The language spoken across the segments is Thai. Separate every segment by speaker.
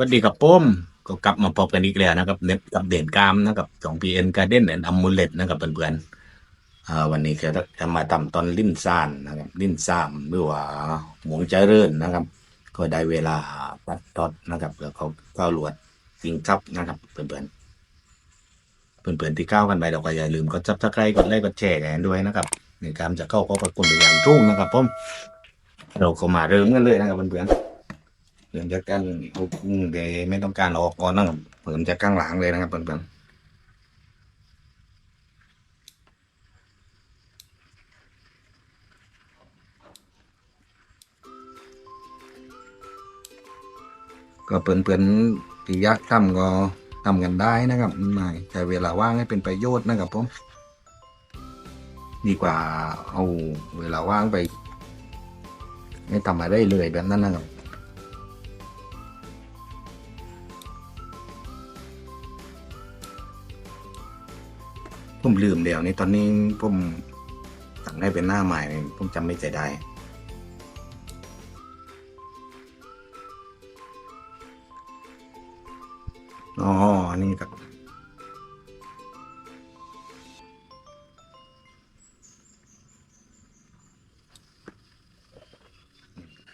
Speaker 1: วัสดีครับปุ้มก็กลับมาพบกันอีกแล้วนะครับเน็ตกับเด่นกามนะครับของ PN Garden and Amulet นะครับเพื่อนๆวันนี้จะมาทำตอนลิ้นซ่านนะครับลิ้นซ่ามหรือว่าหมวงเจริญนะครับ ก็ได้เวลาตัดตอดนะครับ แล้วเขาก้าวหลวดสิงทับนะครับเพื่อนๆเพื่อนๆที่ก้าวกันไปเราก็อย่าลืมกดซับสไครต์กดไลค์กดแชร์กันด้วยนะครับในการจะเข้าขอบพระคุนอย่างทุ่งนะครับผมเราก็มาเริ่มกันเลยนะครับเพื่อนๆ เริ่มจากการเอากุ้งเดยไม่ต้องการออกก่อนนะครับเริ่มจากข้างหลังเลยนะครับเพื่อนๆก็เพื่อนๆที่อยากทำก็ทำกันได้นะครับไม่ใช้เวลาว่างให้เป็นประโยชน์นะครับผมดีกว่าเอาเวลาว่างไป ไม่ทำอะไรเลยแบบนั้นนะครับ ผมลืมเดี๋ยวนี้ตอนนี้ผมสั่งได้เป็นหน้าใหม่ผมจำไม่ใจได้อ๋อ นี่ครับ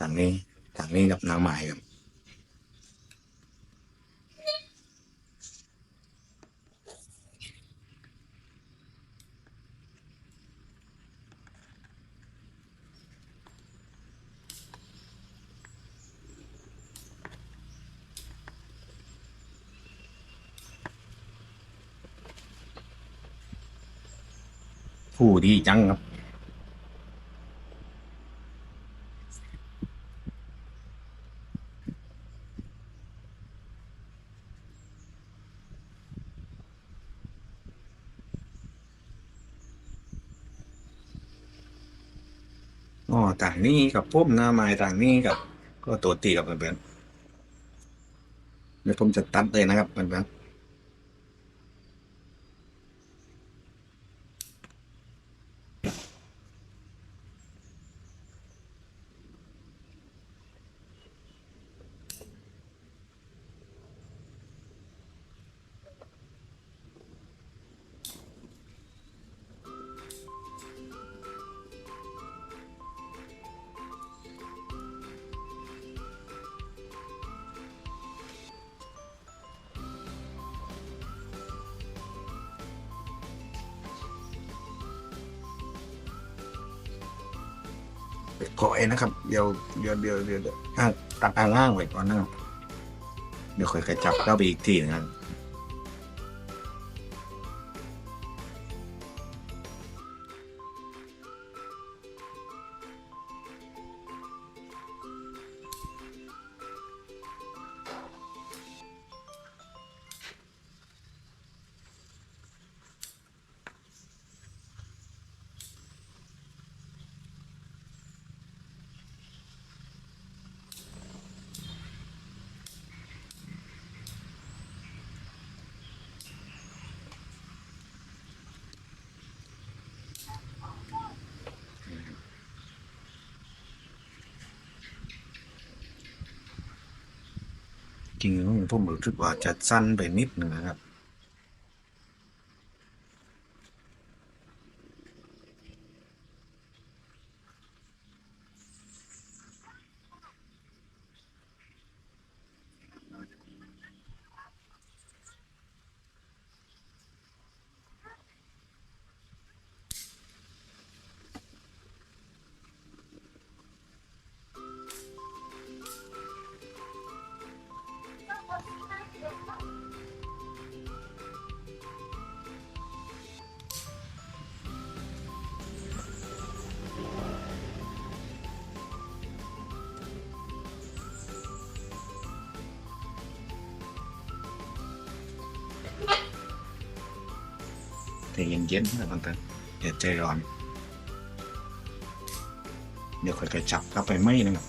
Speaker 1: ถังนี้ถังนี้กับนาใหม่ครับ ผู้ดีจังครับ อ๋อต่างนี้กับพุ่มหน้าไม้ต่างนี้กับ ก็ตัวตีกับเพื่อนๆเดี๋ยวผมจะตัดเลยนะครับเพื่อนๆ ขอเองนะครับ เดี๋ยวเดี๋ยวเดี๋ยวเดี๋ยวอะตัดอ่างล่างไว้ก่อนนะครับ เดี๋ยวค่อยๆจับเข้าไปอีกทีนะครับ จริงๆผมรู้สึกว่าจะสั้นไปนิดหนึ่งนะครับ แต่เย็นนะบางท่านอย่าใจร้อน เดี๋ยวค่อยๆจับเข้าไปไหมนะครับ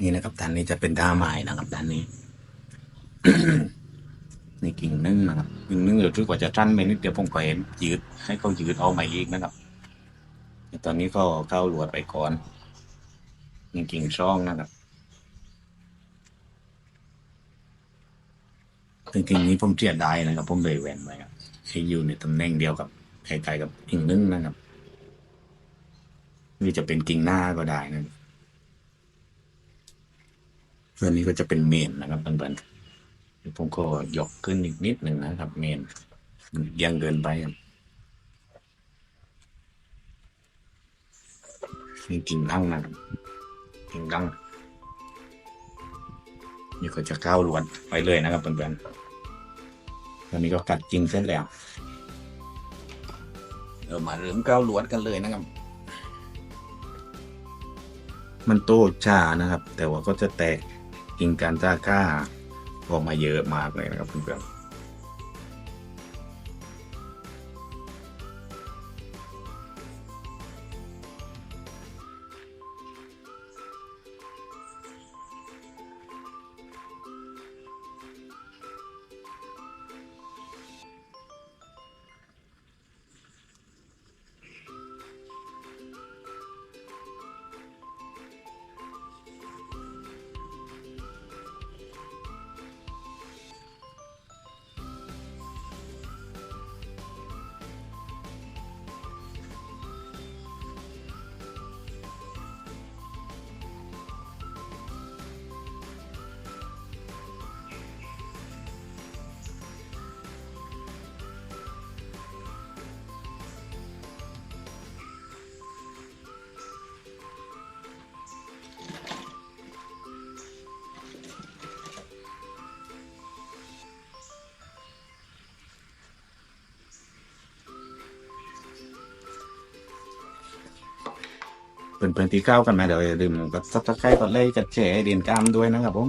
Speaker 1: นี่นะครับด้านนี้จะเป็นท่าไม้นะครับด้านนี้ นี่กิ่งนึ่งนะครับกิ่งนึ่งเดี๋ยวทุกกว่าจะสั้นไปนิดเดียวผมขอเห็นยืดให้เขายืดเอาใหม่อีกนะครับตอนนี้ก็เข้าหลวดไปก่อนนี่กิ่งช่องนะครับถึงกิ่งนี้ผมเจียดได้นะครับ ผมเลยแหวนไว้ครับให้อยู่ในตำแหน่งเดียวกับคล้ายๆกับกิ่งนึ่งนะครับนี่จะเป็นกิ่งหน้าก็ได้นะครับ ส่วนนี้ก็จะเป็นเมนนะครับเพื่อนๆผมก็ยกขึ้นอีกนิดหนึ่งนะครับ เมนยังเกินไปครับนี่กิ่งดังนะกิ่งดังนี่ก็จะก้าวลวนไปเลยนะครับเพื่อนๆตอนนี้ก็กัดจริงเสร็จแล้วเรามาเริ่มก้าวลวนกันเลยนะครับ มันโตช้านะครับ แต่ว่าก็จะแตก กิ่งการจ้าก้าออกมาเยอะมากเลยนะครับเพื่อนๆ เพื่อนๆที่เข้ากันมาเดี๋ยวอย่าลืมกดซับสไครต์กดไลค์กดแชร์เดียนกามด้วยนะครับผม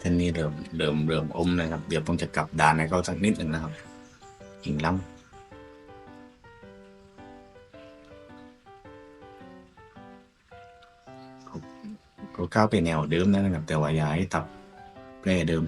Speaker 1: ท่านนี้เริ่มเริ่มเริ่มอมนะครับ เดี๋ยวผมจะกลับด่านให้เขาสักนิดหนึ่งนะครับกิ่งล้ำเขาก้าวไปแนวเดิมนะครับ แต่ว่าอย่าให้ตับแปรเดิม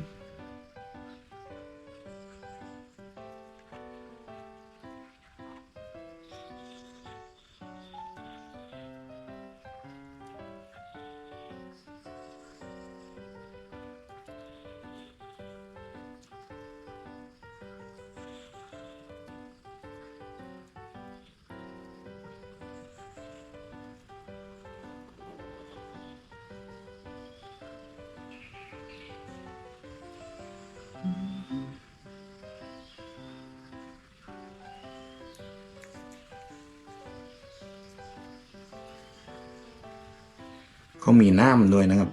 Speaker 1: เขามีน้ำด้วยนะครับ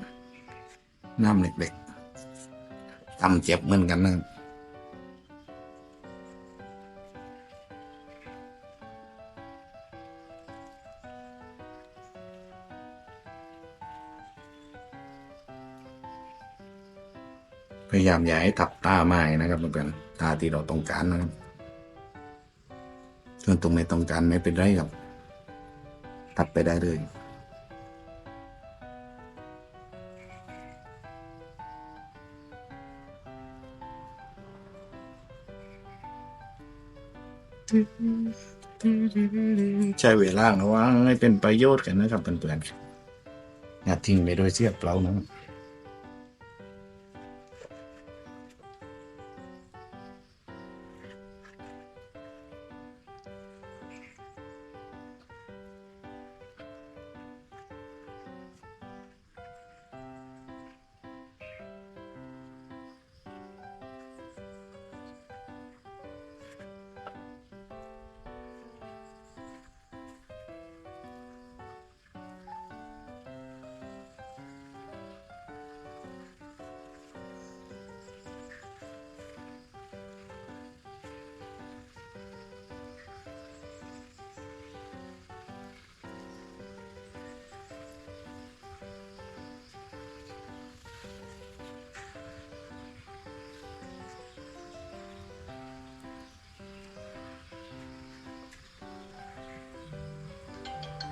Speaker 1: น้ำเล็กๆตำเจ็บเหมือนกันนะครับพยายามอย่าให้ทับตาไม้นะครับเพื่อนๆตาที่เราต้องการนะครับส่วนตรงไม่ต้องการไม่เป็นไรครับ ตัดไปได้เลย ใช้เวลาระว่าให้เป็นประโยชน์กันนะครับเพื่อนๆอย่าทิ้งไปโดยเสียเปล่านะ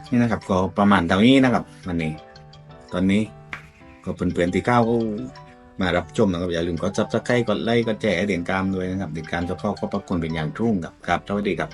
Speaker 1: นี่นะครับ ก็ประมาณเท่านี้นะครับวันนี้ ตอนนี้ก็เพื่อนๆที่เก้าก็มารับชมนะครับอย่าลืมกดซับสไครต์กดไลค์กดแชร์เด่นกามด้วยนะครับเด่นกามจะเข้าขอบพระคุณเป็นอย่างทุ่งครับครับสวัสดีครับ